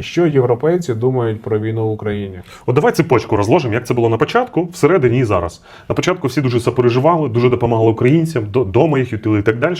Що європейці думають про війну в Україні? От давай цепочку розложимо, як це було на початку, всередині і зараз. На початку всі дуже сопереживали, дуже допомагали українцям, до- дома їх ютили і так далі.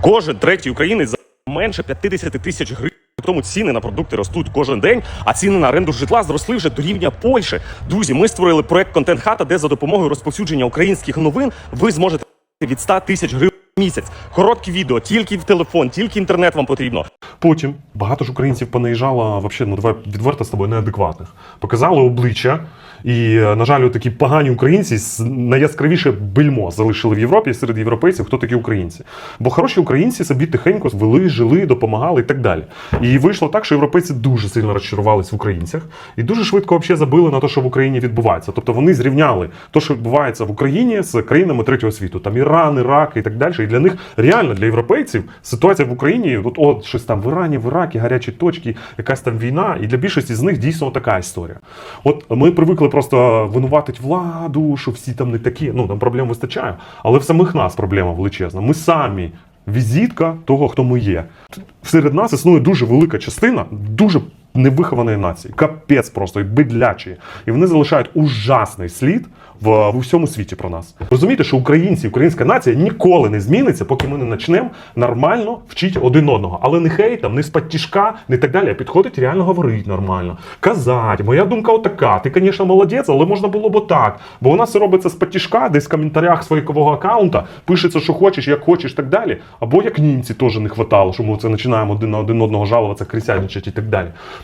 Кожен третій українець за менше 50 тисяч гривень. Тому ціни на продукти ростуть кожен день, а ціни на оренду житла зросли вже до рівня Польщі. Друзі, ми створили проект Контент Хата, де за допомогою розповсюдження українських новин ви зможете від 100 тисяч гривень місяць. Короткі відео, тільки в телефон, тільки інтернет вам потрібно. Потім багато ж українців понаїжджало, вообще, ну давай відверто з тобою неадекватних. Показали обличчя, і, е, на жаль, такі погані українці найяскравіше бельмо залишили в Європі серед європейців, хто такі українці. Бо хороші українці собі тихенько вели, жили, допомагали і так далі. І вийшло так, що європейці дуже сильно розчарувались в українцях і дуже швидко взагалі забили на те, що в Україні відбувається. Тобто вони зрівняли те, що відбувається в Україні з країнами третього світу, там Іран, Ірак і так далі. І для них реально для європейців ситуація в Україні, от, от щось там в Ірані, в Іракі, гарячі точки, якась там війна. І для більшості з них дійсно така історія. От ми привикли просто винуватити владу, що всі там не такі. Ну там проблем вистачає, але в самих нас проблема величезна. Ми самі. Візитка того, хто ми є. Серед нас існує дуже велика частина, дуже невихованої нації. Капець просто і бидлячі. І вони залишають ужасний слід в, в усьому світі про нас. Розумієте, що українці, українська нація ніколи не зміниться, поки ми не почнемо нормально вчити один одного. Але не хейтом, не з-під тішка, не так далі. А підходить реально говорити нормально. Казати, моя думка отака. Ти, звісно, молодець, але можна було б отак. Бо у нас робиться з-під десь в коментарях своєкового аккаунта пишеться, що хочеш, як хочеш, так далі. Або як німці теж не хватало, що ми це починаємо один на один одного жалуватися, крисяничати і так далі.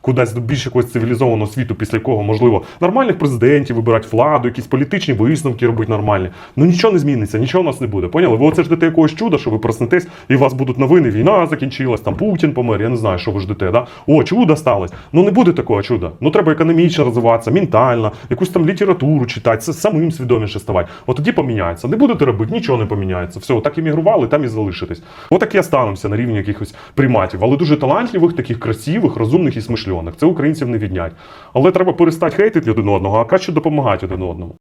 кудись до більш якогось цивілізованого світу, після якого можливо нормальних президентів вибирати владу, якісь політичні висновки робити нормальні. Ну нічого не зміниться, нічого у нас не буде. Поняли? Ви оце ждете якогось чуда, що ви проснетесь, і у вас будуть новини, війна закінчилась, там Путін помер. Я не знаю, що ви ждете. Да? О, чудо сталося. Ну не буде такого чуда. Ну треба економічно розвиватися, ментально, якусь там літературу читати, самим свідоміше ставати. От тоді поміняється. Не будете робити, нічого не поміняється. Все, так іммігрували, там і залишитесь. Отак і останемося на рівні якихось приматів, але дуже талантливих, таких красивих, розумних і смишлених. Це українців не віднять. Але треба перестати хейтити один одного, а краще допомагати один одному.